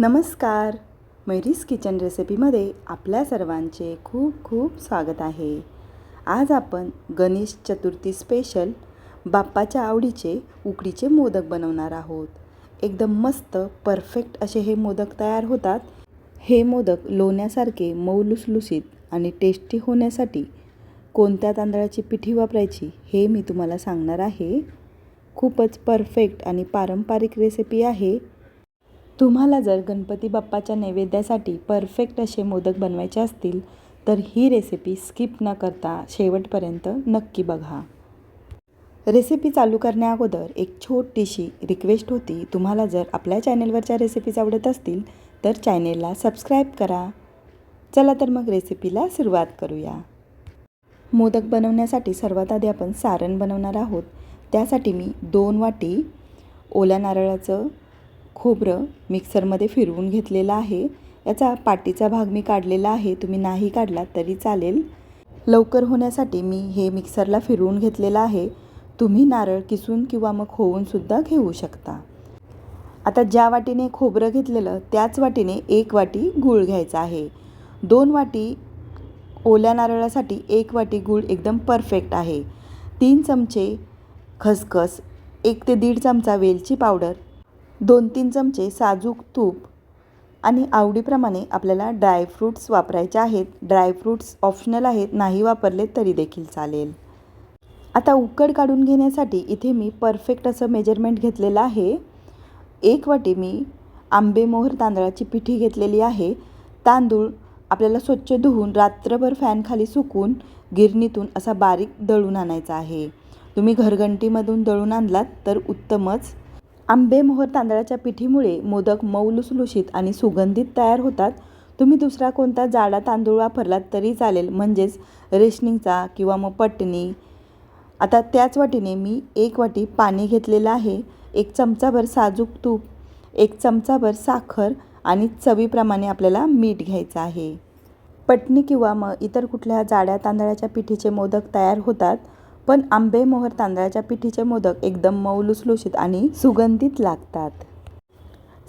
नमस्कार. Mary's kitchen रेसिपीमध्ये आपल्या सर्वांचे खूप खूप स्वागत आहे. आज आपण गणेश चतुर्थी स्पेशल बाप्पाच्या आवडीचे उकडीचे मोदक बनवणार आहोत. एकदम मस्त परफेक्ट असे हे मोदक तयार होतात. हे मोदक लोण्यासारखे मऊ लुसलुसीत आणि टेस्टी होण्यासाठी कोणत्या तांदळाची पिठी वापरायची हे मी तुम्हाला सांगणार आहे. खूपच परफेक्ट आणि पारंपरिक रेसिपी आहे. तुम्हाला जर गणपती बाप्पाच्या नैवेद्यासाठी परफेक्ट असे मोदक बनवायचे असतील तर ही रेसिपी स्किप न करता शेवटपर्यंत नक्की बघा. रेसिपी चालू करण्याअगोदर एक छोटीशी रिक्वेस्ट होती. तुम्हाला जर आपल्या चॅनेलवरच्या रेसिपीज आवडत असतील तर चॅनेलला सबस्क्राईब करा. चला तर मग रेसिपीला सुरुवात करूया. मोदक बनवण्यासाठी सर्वात आधी आपण सारण बनवणार आहोत. त्यासाठी मी दोन वाटी ओल्या नारळाचं खोबरं मिक्सरमध्ये फिरवून घेतलेलं आहे. याचा पाटीचा भाग मी काढलेला आहे. तुम्ही नाही काढला तरी चालेल. लवकर होण्यासाठी मी हे मिक्सरला फिरवून घेतलेलं आहे. तुम्ही नारळ किसून किंवा मग होऊनसुद्धा घेऊ शकता. आता ज्या वाटीने खोबरं घेतलेलं त्याच वाटीने एक वाटी गूळ घ्यायचा आहे. दोन वाटी ओल्या नारळासाठी एक वाटी गूळ एकदम परफेक्ट आहे. तीन चमचे खसखस एक ते दीड चमचा वेलची पावडर दोन तीन चमचे साजूक तूप आणि आवडीप्रमाणे आपल्याला ड्रायफ्रूट्स वापरायचे आहेत. ड्रायफ्रूट्स ऑप्शनल आहेत नाही वापरले तरी देखील चालेल. आता उकड काढून घेण्यासाठी इथे मी परफेक्ट असं मेजरमेंट घेतलेलं आहे. एक वाटी मी आंबेमोहर तांदळाची पिठी घेतलेली आहे. तांदूळ आपल्याला स्वच्छ धुवून रात्रभर फॅनखाली सुकून गिरणीतून असा बारीक दळून आणायचा आहे. तुम्ही घरघंटीमधून दळून आणलात तर उत्तमच. आंबेमोहर तांदळाच्या पिठीमुळे मोदक मऊ लुसलुशीत आणि सुगंधित तयार होतात. तुम्ही दुसरा कोणता जाडा तांदूळ वापरलात तरी चालेल. म्हणजेच रेशनिंगचा किंवा मग पटणी. आता त्याच वाटीने मी एक वाटी पाणी घेतलेलं आहे. एक चमचाभर साजूक तूप एक चमचाभर साखर आणि चवीप्रमाणे आपल्याला मीठ घ्यायचं आहे. पटणी किंवा मग इतर कुठल्या जाड्या तांदळाच्या पिठीचे मोदक तयार होतात. पण आंबे मोहर तांदळाच्या पिठीचे मोदक एकदम मऊ लुसलुशीत आणि सुगंधित लागतात.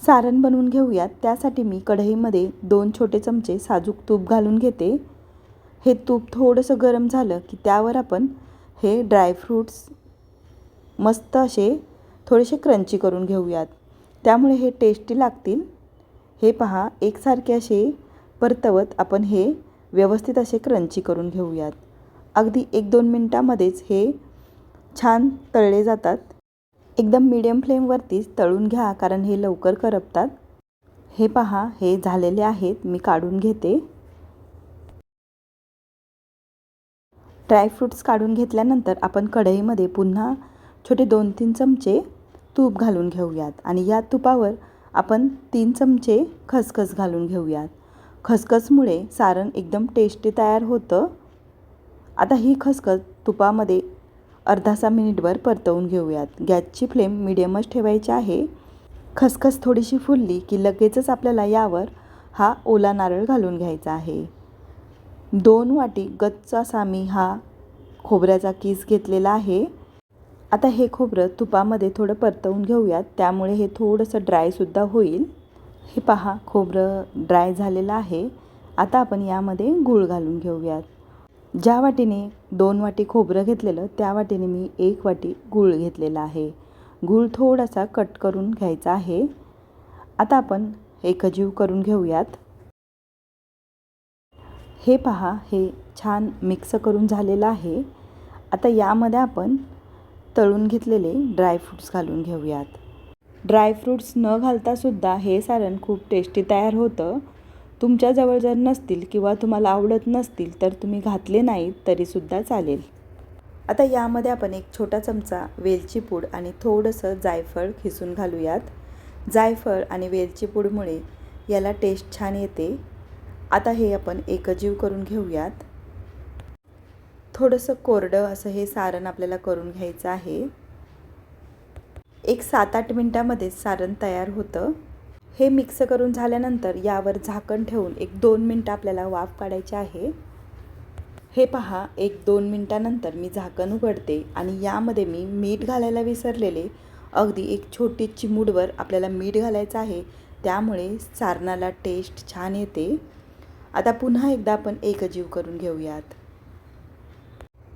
सारण बनवून घेऊयात. त्यासाठी मी कढईमध्ये दोन छोटे चमचे साजूक तूप घालून घेते. हे तूप थोडंसं गरम झालं की त्यावर आपण हे ड्रायफ्रूट्स मस्त असे थोडेसे क्रंची करून घेऊयात. त्यामुळे हे टेस्टी लागतील. हे पहा एकसारखे असे परतवत आपण हे व्यवस्थित असे क्रंची करून घेऊयात. अगदी एक दोन मिनटामध्येच हे छान तळले जातात. एकदम मीडियम फ्लेमवरतीच तळून घ्या कारण हे लवकर करपतात. हे पहा हे झालेले आहेत मी काढून घेते. ड्रायफ्रूट्स काढून घेतल्यानंतर आपण कढईमध्ये पुन्हा छोटे दोन तीन चमचे तूप घालून घेऊयात. आणि या तुपावर आपण तीन चमचे खसखस घालून घेऊयात. खसखसमुळे सारण एकदम टेस्टी तयार होतं. आता ही खसखस तुपामध्ये अर्धासा मिनिटभर परतवून घेऊयात. गॅसची फ्लेम मिडियमच ठेवायची आहे. खसखस थोडीशी फुलली की लगेचच आपल्याला यावर हा ओला नारळ घालून घ्यायचा आहे. दोन वाटी गच्च असा मी हा खोबऱ्याचा किस घेतलेला आहे. आता हे खोबरं तुपामध्ये थोडं परतवून घेऊयात. त्यामुळे हे थोडंसं ड्रायसुद्धा होईल. हे पहा खोबरं ड्राय झालेलं आहे. आता आपण यामध्ये गूळ घालून घेऊयात. ज्या वाटीने दोन वाटी खोबरं घेतलेलं त्या वाटीने मी एक वाटी गूळ घेतलेला आहे. गूळ थोडासा कट करून घ्यायचा आहे. आता आपण एकजीव करून घेऊयात. हे पहा हे छान मिक्स करून झालेलं आहे. आता यामध्ये आपण तळून घेतलेले ड्रायफ्रूट्स घालून घेऊयात. ड्रायफ्रूट्स न घालतासुद्धा हे सारण खूप टेस्टी तयार होतं. तुमच्याजवळ जर नसतील किंवा तुम्हाला आवडत नसतील तर तुम्ही घातले नाहीत तरीसुद्धा चालेल. आता यामध्ये आपण एक छोटा चमचा वेलची पूड आणि थोडंसं जायफळ खिसून घालूयात. जायफळ आणि वेलची पूडमुळे याला टेस्ट छान येते. आता हे आपण एकजीव करून घेऊयात. थोडंसं कोरडं असं हे सारण आपल्याला करून घ्यायचं आहे. एक सात आठ मिनटामध्येच सारण तयार होतं. हे मिक्स करून झाल्यानंतर यावर झाकण ठेवून एक दोन मिनटं आपल्याला वाफ काढायची आहे. हे पहा एक दोन मिनटानंतर मी झाकण उघडते आणि यामध्ये मी मीठ घालायला विसरलेले. अगदी एक छोटी चिमूडवर आपल्याला मीठ घालायचं आहे. त्यामुळे सारणाला टेस्ट छान येते. आता पुन्हा एकदा आपण एकजीव करून घेऊयात.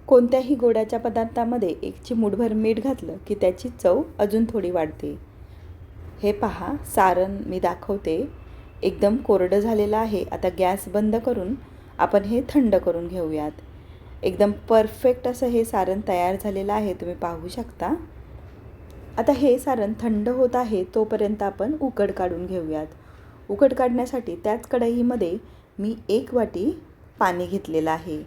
कोणत्याही गोड्याच्या पदार्थामध्ये एक चिमूटभर मीठ घातलं की त्याची चव अजून थोडी वाढते. हे पहा सारण मी दाखवते. एकदम कोरडं झालेलं आहे. आता गॅस बंद करून आपण हे थंड करून घेऊयात. एकदम परफेक्ट असं हे सारण तयार झालेलं आहे. तुम्ही पाहू शकता. आता हे सारण थंड होत आहे तोपर्यंत आपण उकड काढून घेऊयात. उकड काढण्यासाठी त्याच कढईमध्ये मी एक वाटी पाणी घेतलेलं आहे.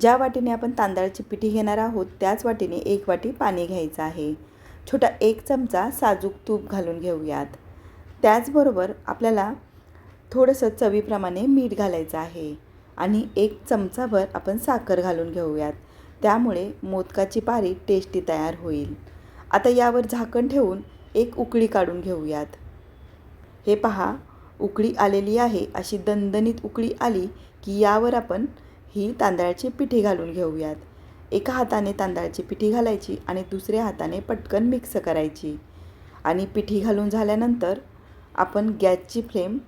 ज्या वाटीने आपण तांदळाची पिठी घेणार आहोत त्याच वाटीने एक वाटी पाणी घ्यायचं आहे. छोटा एक चमचा साजूक तूप घालून घेऊयात. त्याचबरोबर आपल्याला थोडंसं चवीप्रमाणे मीठ घालायचं आहे. आणि एक चमचाभर आपण साखर घालून घेऊयात. त्यामुळे मोदकाची पारी टेस्टी तयार होईल. आता यावर झाकण ठेवून एक उकळी काढून घेऊयात. हे पहा उकळी आलेली आहे. अशी दणदणीत उकळी आली की यावर आपण ही तांदळाची पिठी घालून घेऊयात. एका हाताने तांदळाची पिठी घालायची आणि दुसऱ्या हाताने पटकन मिक्स करायची. आणि पिठी घालून झाल्यानंतर आपण गॅसची फ्लेम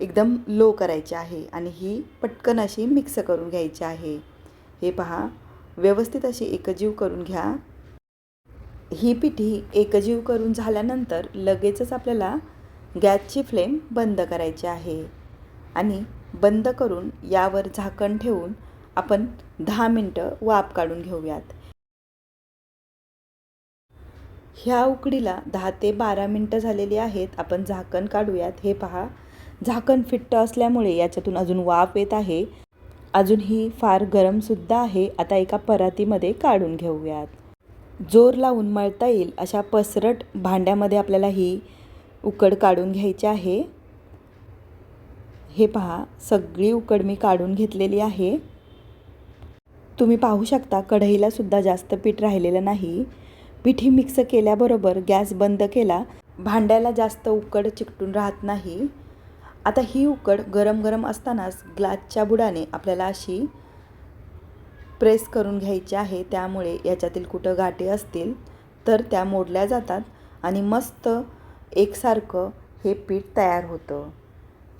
एकदम लो करायची आहे आणि ही पटकन अशी मिक्स करून घ्यायची आहे. हे पहा व्यवस्थित अशी एकजीव करून घ्या. ही पिठी एकजीव करून झाल्यानंतर लगेचच आपल्याला गॅसची फ्लेम बंद करायची आहे. आणि बंद करून यावर झाकण ठेवून आपण दहा मिनटं वाफ काढून घेऊयात. ह्या उकडीला दहा ते बारा मिनटं झालेली आहेत. आपण झाकण काढूयात. हे पहा. झाकण फिट्ट असल्यामुळे याच्यातून अजून वाफ येत आहे. अजून ही फार गरमसुद्धा आहे. आता एका परातीमध्ये काढून घेऊयात. जोर लावून मळता येईल अशा पसरट भांड्यामध्ये आपल्याला ही उकड काढून घ्यायची आहे. हे पहा. सगळी उकड मी काढून घेतलेली आहे. तुम्ही पाहू शकता कढईला सुद्धा जास्त पीठ राहिलेलं नाही. पिठी मिक्स केल्याबरोबर गॅस बंद केला भांड्याला जास्त उकड चिकटून राहत नाही. आता ही उकड गरम गरम असतानाच ग्लासच्या बुडाने आपल्याला अशी प्रेस करून घ्यायची आहे त्यामुळे याच्यातील कुठं गाठी असतील तर त्या मोडल्या जातात आणि मस्त एकसारखं हे पीठ तयार होतं.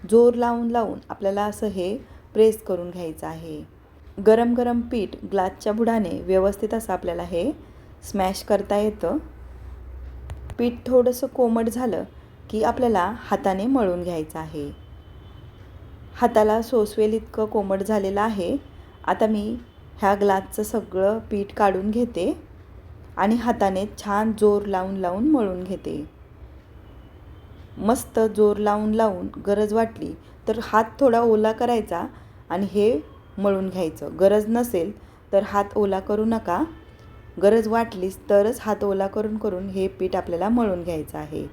जोर लावून लावून आपल्याला असं हे प्रेस करून घ्यायचं आहे. गरम गरम पीठ ग्लासच्या बुडाने व्यवस्थित असं आपल्याला हे स्मॅश करता येतं. पीठ थोडंसं कोमट झालं की आपल्याला हाताने मळून घ्यायचं आहे. हाताला सोसवेल इतकं कोमट झालेलं आहे. आता मी ह्या ग्लासचं सगळं पीठ काढून घेते आणि हाताने छान जोर लावून लावून मळून घेते. मस्त जोर लावून लावून गरज वाटली तर हात थोडा ओला करायचा आणि हे मळून घ्यायचं. गरज नसेल तर हात ओला करू नका. गरज वाटलीच तरच हात ओला करून करून हे पीठ आपल्याला मळून घ्यायचं आहे.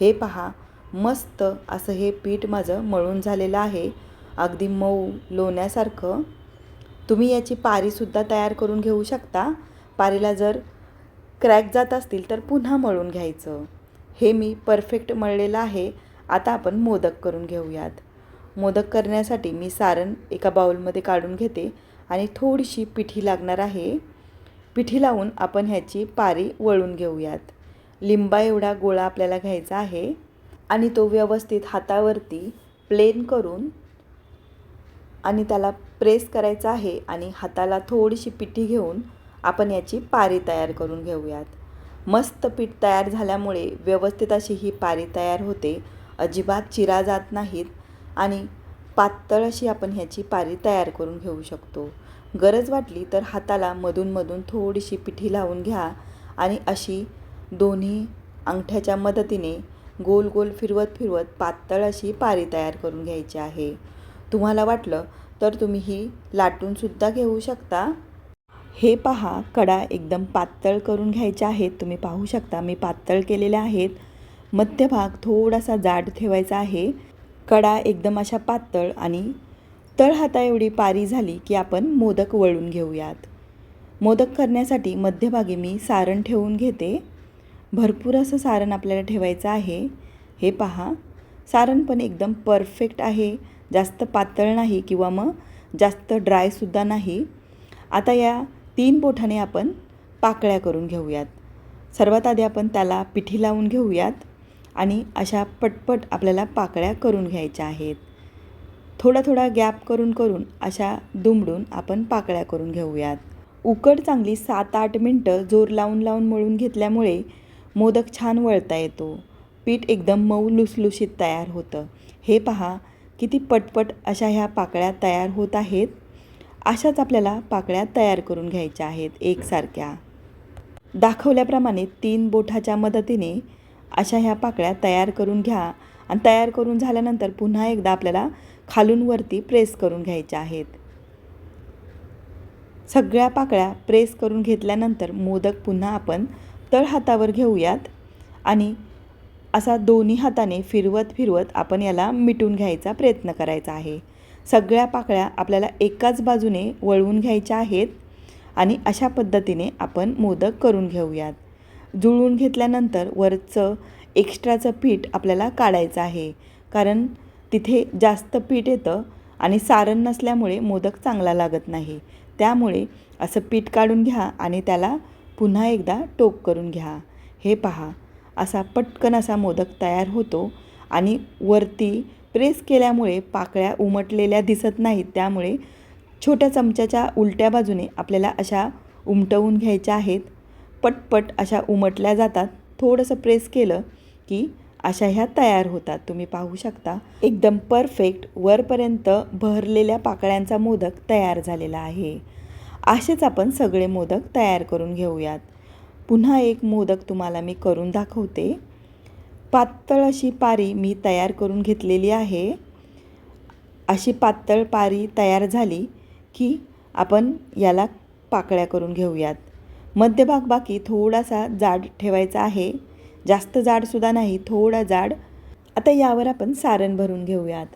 हे पहा मस्त असं हे पीठ माझं मळून झालेलं आहे. अगदी मऊ लोण्यासारखं. तुम्ही याची पारीसुद्धा तयार करून घेऊ शकता. पारीला जर क्रॅक जात असतील तर पुन्हा मळून घ्यायचं. हे मी परफेक्ट मळलेलं आहे. आता आपण मोदक करून घेऊयात. मोदक करण्यासाठी मी सारण एका बाउलमध्ये काढून घेते आणि थोडीशी पिठी लागणार आहे. पिठी लावून आपण ह्याची पारी वळून घेऊयात. लिंबा एवढा गोळा आपल्याला घ्यायचा आहे आणि तो व्यवस्थित हातावरती प्लेन करून आणि त्याला प्रेस करायचा आहे आणि हाताला थोडीशी पिठी घेऊन आपण याची पारी तयार करून घेऊयात. मस्त पीठ तयार झाल्यामुळे व्यवस्थित अशी ही पारी तयार होते. अजिबात चिरा जात नाहीत. आणि पातळ अशी आपण ह्याची पारी तयार करून घेऊ शकतो. गरज वाटली तर हाताला मधूनमधून थोडीशी पिठी लावून घ्या आणि अशी दोन्ही अंगठ्याच्या मदतीने गोल गोल फिरवत फिरवत पातळ अशी पारी तयार करून घ्यायची आहे. तुम्हाला वाटलं तर तुम्ही ही लाटूनसुद्धा घेऊ शकता. हे पहा कडा एकदम पातळ करून घ्यायच्या आहेत. तुम्ही पाहू शकता मी पातळ केलेल्या आहेत. मध्यभाग थोडासा जाड ठेवायचा आहे. कडा एकदम अशा पातळ आणि तळहाता एवढी पारी झाली की आपण मोदक वळून घेऊयात. मोदक करण्यासाठी मध्यभागी मी सारण ठेवून घेते. भरपूर असं सारण आपल्याला ठेवायचं आहे. हे पहा. सारण पण एकदम परफेक्ट आहे. जास्त पातळ नाही किंवा मग जास्त ड्रायसुद्धा नाही. आता या तीन बोठाने आपण पाकळ्या करून घेऊयात. सर्वात आधी आपण त्याला पिठी लावून घेऊयात. आणि अशा पटपट आपल्याला पाकळ्या करून घ्यायच्या आहेत. थोडा थोडा गॅप करून करून अशा दुमडून आपण पाकळ्या करून घेऊयात. उकड चांगली सात आठ मिनटं जोर लावून लावून मळून घेतल्यामुळे मोदक छान वळता येतो. पीठ एकदम मऊ लुसलुशीत तयार होतं. हे पहा किती पटपट अशा ह्या पाकळ्या तयार होत आहेत. अशाच आपल्याला पाकळ्या तयार करून घ्यायच्या आहेत एकसारख्या. दाखवल्याप्रमाणे तीन बोठाच्या मदतीने अशा ह्या पाकळ्या तयार करून घ्या. आणि तयार करून झाल्यानंतर पुन्हा एकदा आपल्याला खालून वरती प्रेस करून घ्यायच्या आहेत. सगळ्या पाकळ्या प्रेस करून घेतल्यानंतर मोदक पुन्हा आपण तळ हातावर घेऊयात. आणि असा दोन्ही हाताने फिरवत फिरवत आपण याला मिटून घ्यायचा प्रयत्न करायचा आहे. सगळ्या पाकळ्या आपल्याला एकाच बाजूने वळवून घ्यायच्या आहेत. आणि अशा पद्धतीने आपण मोदक करून घेऊयात. जुळवून घेतल्यानंतर वरचं एक्स्ट्राचं पीठ आपल्याला काढायचं आहे. कारण तिथे जास्त पीठ येतं आणि सारण नसल्यामुळे मोदक चांगला लागत नाही. त्यामुळे असं पीठ काढून घ्या आणि त्याला पुन्हा एकदा टोक करून घ्या. हे पहा असा पटकन असा मोदक तयार होतो आणि वरती प्रेस केल्यामुळे पाकळ्या उमटलेल्या दिसत नाहीत. त्यामुळे छोट्या चमच्याच्या उलट्या बाजूने आपल्याला अशा उमटवून घ्यायच्या आहेत. पटपट अशा उमटल्या जातात. थोडंसं प्रेस केलं की अशा ह्या तयार होतात. तुम्ही पाहू शकता एकदम परफेक्ट वरपर्यंत भरलेल्या पाकळ्यांचा मोदक तयार झालेला आहे. असेच आपण सगळे मोदक तयार करून घेऊयात. पुन्हा एक मोदक तुम्हाला मी करून दाखवते. पातळ अशी पारी मी तयार करून घेतलेली आहे. अशी पातळ पारी तयार झाली की आपण याला पाकळ्या करून घेऊयात. मध्यभाग बाकी थोडासा जाड ठेवायचा आहे. जास्त जाडसुद्धा नाही थोडा जाड. आता यावर आपण सारण भरून घेऊयात.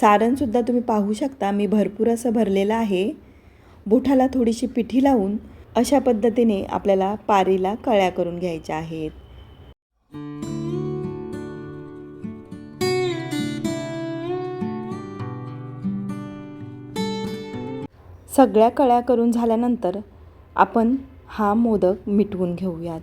सारणसुद्धा तुम्ही पाहू शकता मी भरपूर असं भरलेलं आहे. बोठाला थोडीशी पिठी लावून अशा पद्धतीने आपल्याला पारीला कळ्या करून घ्यायच्या आहेत. सगळ्या कळ्या करून झाल्यानंतर आपण हा मोदक मिटवून घेऊयात.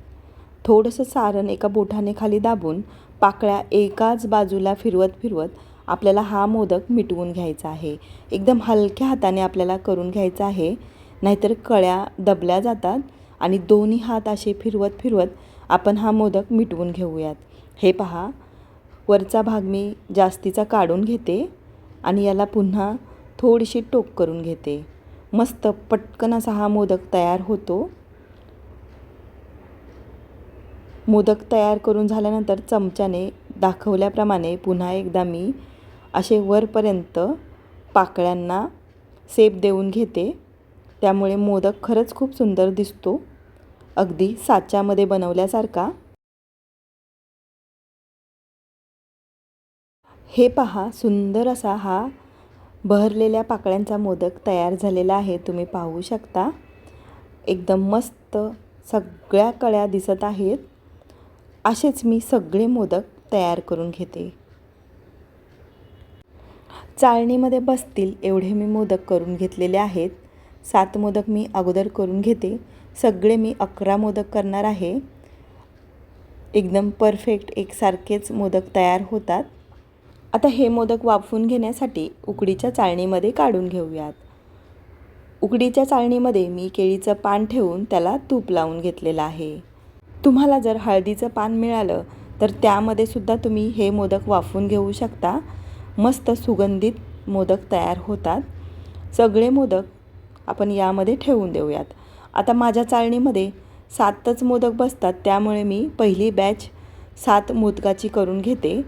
थोडंसं सारण एका बोठाने खाली दाबून पाकळ्या एकाच बाजूला फिरवत फिरवत आपल्याला हा मोदक मिटवून घ्यायचा आहे. एकदम हलक्या हाताने आपल्याला करून घ्यायचा आहे. नाहीतर कळ्या दबल्या जातात आणि दोन्ही हात असे फिरवत फिरवत आपण हा मोदक मिटवून घेऊयात. हे पहा वरचा भाग मी जास्तीचा काढून घेते आणि याला पुन्हा थोडीशी टोक करून घेते. मस्त पटकन असा हा मोदक तयार होतो. मोदक तयार करून झाल्यानंतर चमच्याने दाखवल्याप्रमाणे पुन्हा एकदा मी असे वरपर्यंत पाकळ्यांना सेप देऊन घेते. त्यामुळे मोदक खरंच खूप सुंदर दिसतो. अगदी साच्यामध्ये बनवल्यासारखा. हे पहा सुंदर असा हा बहरलेल्या पाकळ्यांचा मोदक तयार झालेला आहे. तुम्ही पाहू शकता. एकदम मस्त सगळ्या कळ्या दिसत आहेत. असेच मी सगळे मोदक तयार करून घेते. चाळणीमध्ये बसतील एवढे मी मोदक करून घेतलेले आहेत. सात मोदक मी अगोदर करून घेते. सगळे मी अकरा मोदक करणार आहे. एकदम परफेक्ट एकसारखेच मोदक तयार होतात. आता हे मोदक वाफवून घेण्यासाठी उकडीच्या चाळणीमध्ये काढून घेऊयात. उकडीच्या चाळणीमध्ये मी केळीचं पान ठेवून त्याला तूप लावून घेतलेलं आहे. तुम्हाला जर हळदीचं पान मिळालं तर त्यामध्ये सुद्धा तुम्ही हे मोदक वाफवून घेऊ शकता. मस्त सुगंधित मोदक तयार होतात. सगळे मोदक आपण यामध्ये ठेवून देऊयात. आता माझ्या चाळणीमध्ये सातच मोदक बसतात त्यामुळे मी पहिली बॅच सात मोदकाची करून घेते.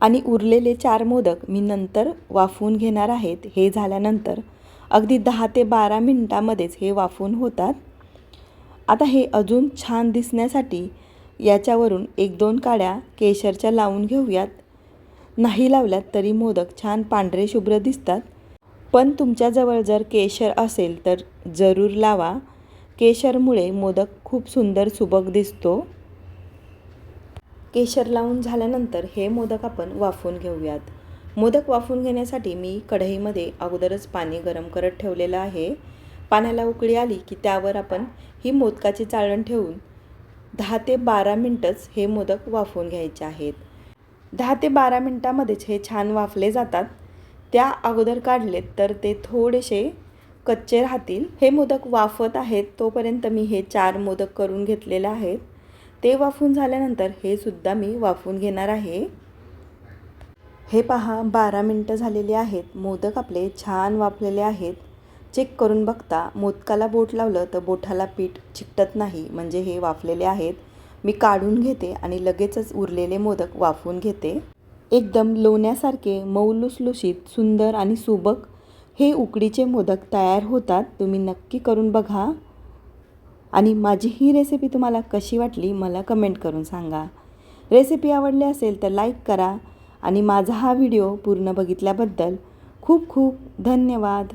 आणि उरलेले चार मोदक मी नंतर वाफवून घेणार आहेत. हे झाल्यानंतर अगदी दहा ते बारा मिनटामध्येच हे वाफवून होतात. आता हे अजून छान दिसण्यासाठी याच्यावरून एक दोन काड्या केशरच्या लावून घेऊयात. नाही लावल्यात तरी मोदक छान पांढरे शुभ्र दिसतात. पण तुमच्याजवळ जर केशर असेल तर जरूर लावा. केशरमुळे मोदक खूप सुंदर सुबक दिसतो. केशर लावून झाल्यानंतर हे मोदक आपण वाफवून घेऊयात. मोदक वाफून घेण्यासाठी मी कढईमध्ये अगोदरच पाणी गरम करत ठेवलेलं आहे. पाण्याला उकळी आली की त्यावर आपण ही मोदकाची चाळण ठेवून दहा ते बारा मिनटंच हे मोदक वाफवून घ्यायचे आहेत. दहा ते बारा मिनटामध्येच हे छान वाफले जातात. त्या अगोदर काढलेत तर ते थोडेसे कच्चे राहतील. हे मोदक वाफत आहेत तोपर्यंत मी हे चार मोदक करून घेतलेले आहेत. ते वाफून झाल्यानंतर हे सुद्धा मी वाफून घेणार आहे. हे पहा बारा मिनटं झालेली आहेत. मोदक आपले छान वाफलेले आहेत. चेक करून बघता मोदकाला बोट लावलं तर बोठाला पीठ चिकटत नाही म्हणजे हे वाफलेले आहेत. मी काढून घेते आणि लगेचच उरलेले मोदक वाफवून घेते. एकदम लोण्यासारखे मऊ लुसलुशीत सुंदर आणि सुबक हे उकडीचे मोदक तयार होतात. तुम्ही नक्की करून बघा. आणि माझी ही रेसिपी तुम्हाला कशी वाटली मला कमेंट करून सांगा. रेसिपी आवडली असेल तर लाईक करा. आणि माझा हा व्हिडिओ पूर्ण बघितल्याबद्दल खूप खूप धन्यवाद.